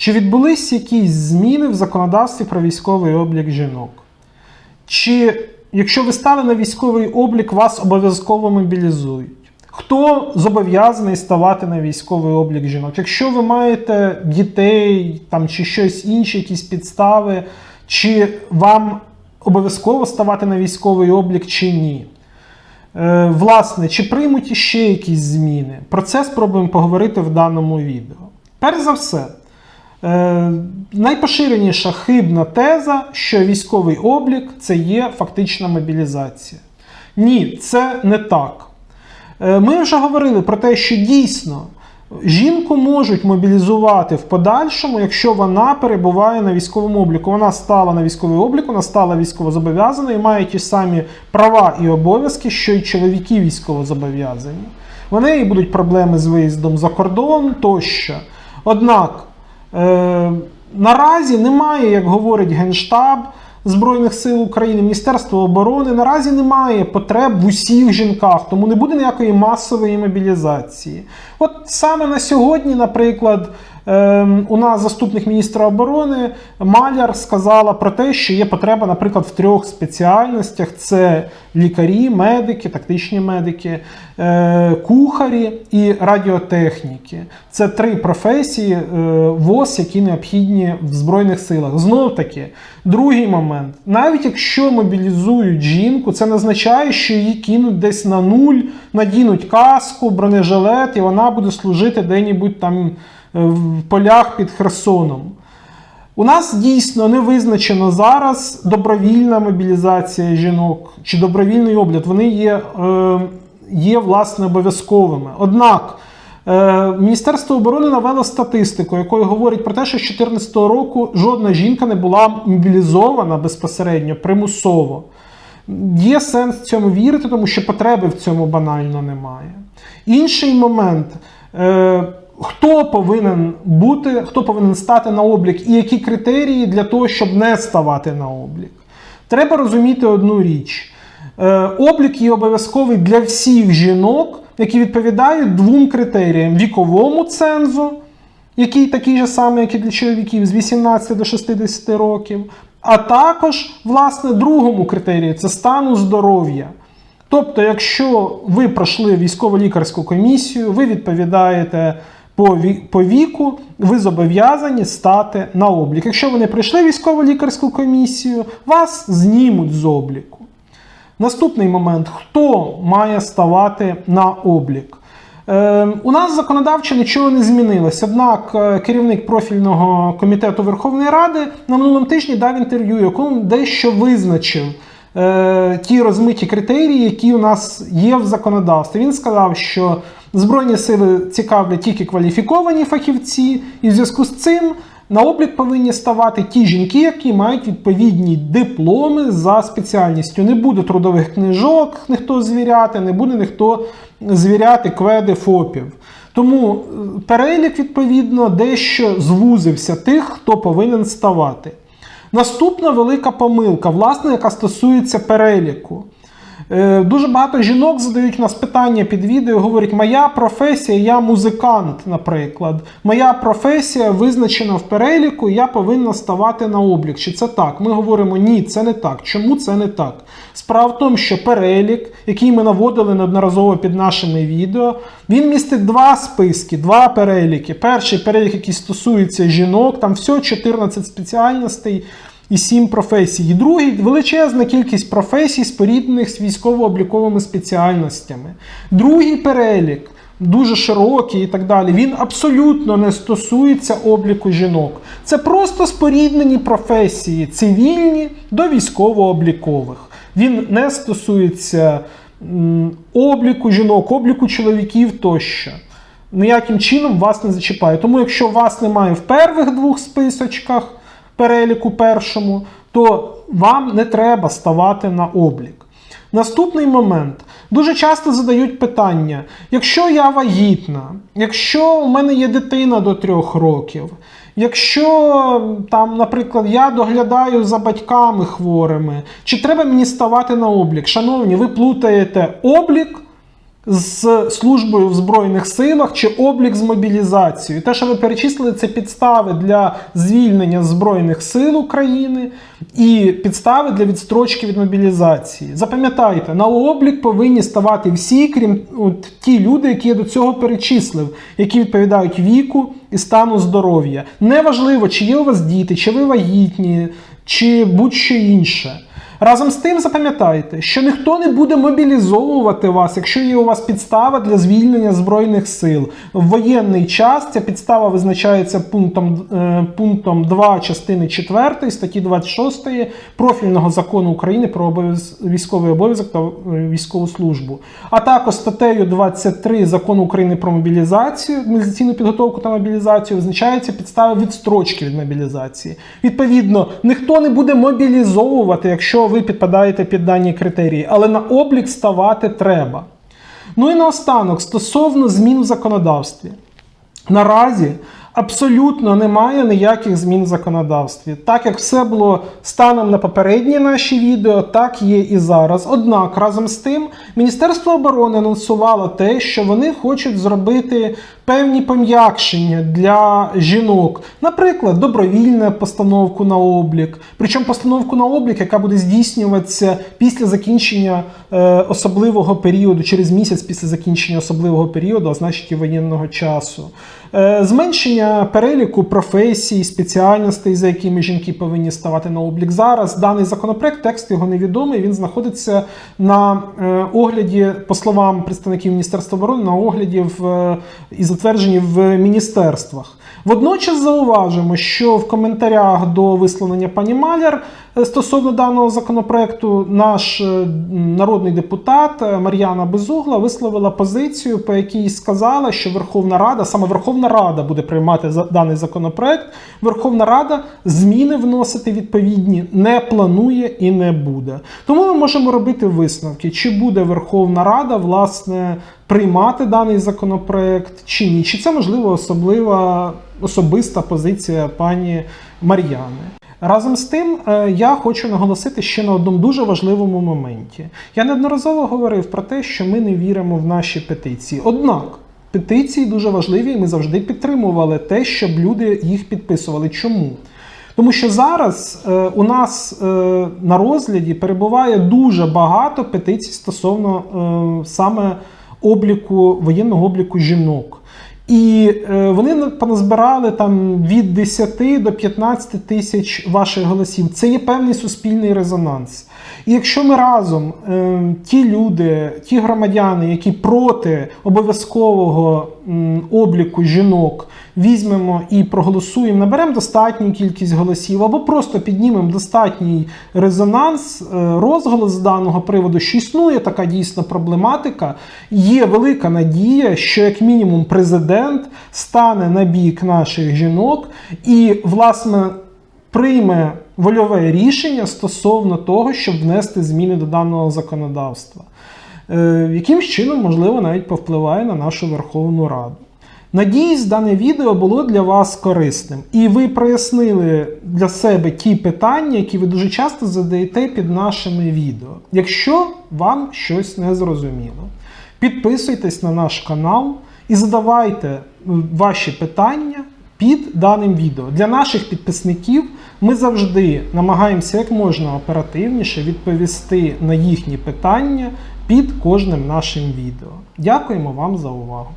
Чи відбулись якісь зміни в законодавстві про військовий облік жінок? Чи якщо ви стали на військовий облік, вас обов'язково мобілізують? Хто зобов'язаний ставати на військовий облік жінок? Якщо ви маєте дітей там, чи щось інше, якісь підстави, чи вам обов'язково ставати на військовий облік, чи ні? Е, власне, чи приймуть іще якісь зміни? Про це спробуємо поговорити в даному відео. Перш за все, е, найпоширеніша хибна теза, що військовий облік це є фактична мобілізація. Ні, це не так. Е, Ми вже говорили про те, що дійсно жінку можуть мобілізувати в подальшому, якщо вона перебуває на військовому обліку. Вона стала на військовий облік, вона стала військовозобов'язаною і має ті самі права і обов'язки, що й чоловіки військовозобов'язані. В неї будуть проблеми з виїздом за кордон тощо. Однак е, наразі немає, як говорить Генштаб Збройних сил України, Міністерство оборони, наразі немає потреб в усіх жінках, тому не буде ніякої масової мобілізації. От саме на сьогодні, наприклад, у нас заступник міністра оборони Маляр сказала про те, що є потреба, наприклад, в трьох спеціальностях: це лікарі, медики, тактичні медики, е, кухарі і радіотехніки. Це три професії е, ВОЗ, які необхідні в Збройних силах. Знов таки, другий момент: навіть якщо мобілізують жінку, це не означає, що її кинуть десь на нуль, надінуть каску, бронежилет, і вона буде служити де-небудь там в полях під Херсоном. У нас дійсно не визначено зараз добровільна мобілізація жінок чи добровільний облік. Вони є, е, є власне обов'язковими. Однак е, Міністерство оборони навело статистику, якою говорить про те, що з 2014 року жодна жінка не була мобілізована безпосередньо примусово. Є сенс в цьому вірити, тому що потреби в цьому банально немає. Інший момент. Хто повинен бути, хто повинен стати на облік, і які критерії для того, щоб не ставати на облік? Треба розуміти одну річ: Е, облік є обов'язковий для всіх жінок, які відповідають двом критеріям: віковому цензу, який такий же самий, як і для чоловіків, з 18 до 60 років, а також, власне, другому критерію це стану здоров'я. Тобто, якщо ви пройшли військово-лікарську комісію, ви відповідаєте по віку, ви зобов'язані стати на облік. Якщо ви не пройшли військово-лікарську комісію, вас знімуть з обліку. Наступний момент: хто має ставати на облік? Е, у нас законодавчо нічого не змінилось. Однак е, керівник профільного комітету Верховної Ради на минулому тижні дав інтерв'ю, якому дещо визначив е, ті розмиті критерії, які у нас є в законодавстві. Він сказав, що Збройні сили цікавлять тільки кваліфіковані фахівці, і в зв'язку з цим на облік повинні ставати ті жінки, які мають відповідні дипломи за спеціальністю. Не буде трудових книжок, ніхто звіряти, не буде ніхто звіряти кведи ФОПів. Тому е, перелік, відповідно, дещо звузився тих, хто повинен ставати. Наступна велика помилка, власне, яка стосується переліку. Е, Дуже багато жінок задають нас питання під відео, говорять, моя професія, я музикант, наприклад. Моя професія визначена в переліку, я повинна ставати на облік. Чи це так? Ми говоримо, ні, це не так. Чому це не так? Справа в тому, що перелік, який ми наводили неодноразово під нашими відео, він містить два списки, два переліки. Перший перелік, який стосується жінок, там всього 14 спеціальностей і 7 професій. І другий величезна кількість професій, споріднених з військово-обліковими спеціальностями. Другий перелік. Дуже широкий і так далі. Він абсолютно не стосується обліку жінок. Це просто споріднені професії, цивільні до військово-облікових. Він не стосується обліку жінок, обліку чоловіків тощо. Ніяким чином вас не зачіпає. Тому, якщо вас немає в перших двох списочках, переліку першому, то вам не треба ставати на облік. Наступний момент. Дуже часто задають питання: якщо я вагітна, якщо у мене є дитина до трьох років, якщо там, наприклад, я доглядаю за батьками хворими, чи треба мені ставати на облік? Шановні, ви плутаєте облік з службою в Збройних силах чи облік з мобілізацією. Те, що ви перечислили, це підстави для звільнення Збройних сил України і підстави для відстрочки від мобілізації. Запам'ятайте, на облік повинні ставати всі, крім от, ті люди, які я до цього перечислив, які відповідають віку і стану здоров'я. Неважливо, чи є у вас діти, чи ви вагітні, чи будь-що інше. Разом з тим запам'ятайте, що ніхто не буде мобілізовувати вас, якщо є у вас підстава для звільнення збройних сил. В воєнний час ця підстава визначається пунктом, е, пунктом 2 частини 4 статті 26 профільного закону України про обов'яз- військовий обов'язок та е, військову службу, а також статтею 23 закону України про мобілізацію, мобілізаційну підготовку та мобілізацію визначаються підстави відстрочки від мобілізації. Відповідно, ніхто не буде мобілізовувати, якщо ви підпадаєте під дані критерії, але на облік ставати треба. Ну і наостанок, стосовно змін в законодавстві. Наразі абсолютно немає ніяких змін в законодавстві. Так як все було станом на попередні наші відео, так є і зараз. Однак разом з тим Міністерство оборони анонсувало те, що вони хочуть зробити певні пом'якшення для жінок, наприклад, добровільну постановку на облік, причому постановку на облік, яка буде здійснюватися після закінчення е, особливого періоду, через місяць після закінчення особливого періоду, а значить і воєнного часу. Е, Зменшення переліку професій, спеціальностей, за якими жінки повинні ставати на облік. Зараз даний законопроект, текст його невідомий. Він знаходиться на е, огляді, по словам представників Міністерства оборони, на огляді в, е, і затвердженні в міністерствах. Водночас зауважимо, що в коментарях до висловлення пані Маляр стосовно даного законопроекту наш народний депутат Мар'яна Безугла висловила позицію, по якій сказала, що Верховна Рада, саме Верховна Рада буде приймати даний законопроект. Верховна Рада зміни вносити відповідні не планує і не буде. Тому ми можемо робити висновки, чи буде Верховна Рада власне приймати даний законопроект чи ні. Чи це можливо особлива особиста позиція пані Мар'яни. Разом з тим, е, я хочу наголосити ще на одному дуже важливому моменті. Я неодноразово говорив про те, що ми не віримо в наші петиції. Однак петиції дуже важливі, і ми завжди підтримували те, щоб люди їх підписували. Чому? Тому що зараз е, у нас е, на розгляді перебуває дуже багато петицій стосовно е, саме обліку воєнного обліку жінок. І е, вони на- поназбирали там від 10 до 15 тисяч ваших голосів. Це є певний суспільний резонанс. І якщо ми разом, е, ті люди, ті громадяни, які проти обов'язкового обліку жінок, візьмемо і проголосуємо, наберемо достатню кількість голосів, або просто піднімемо достатній резонанс, е, розголос з даного приводу, що існує така дійсно проблематика, є велика надія, що як мінімум президент стане на бік наших жінок і, власне, прийме вольове рішення стосовно того, щоб внести зміни до даного законодавства. Е, Якимсь чином, можливо, навіть повпливає на нашу Верховну Раду. Надіюсь, дане відео було для вас корисним, і ви прояснили для себе ті питання, які ви дуже часто задаєте під нашими відео. Якщо вам щось не зрозуміло, підписуйтесь на наш канал і задавайте ваші питання під даним відео. Для наших підписників ми завжди намагаємося як можна оперативніше відповісти на їхні питання під кожним нашим відео. Дякуємо вам за увагу!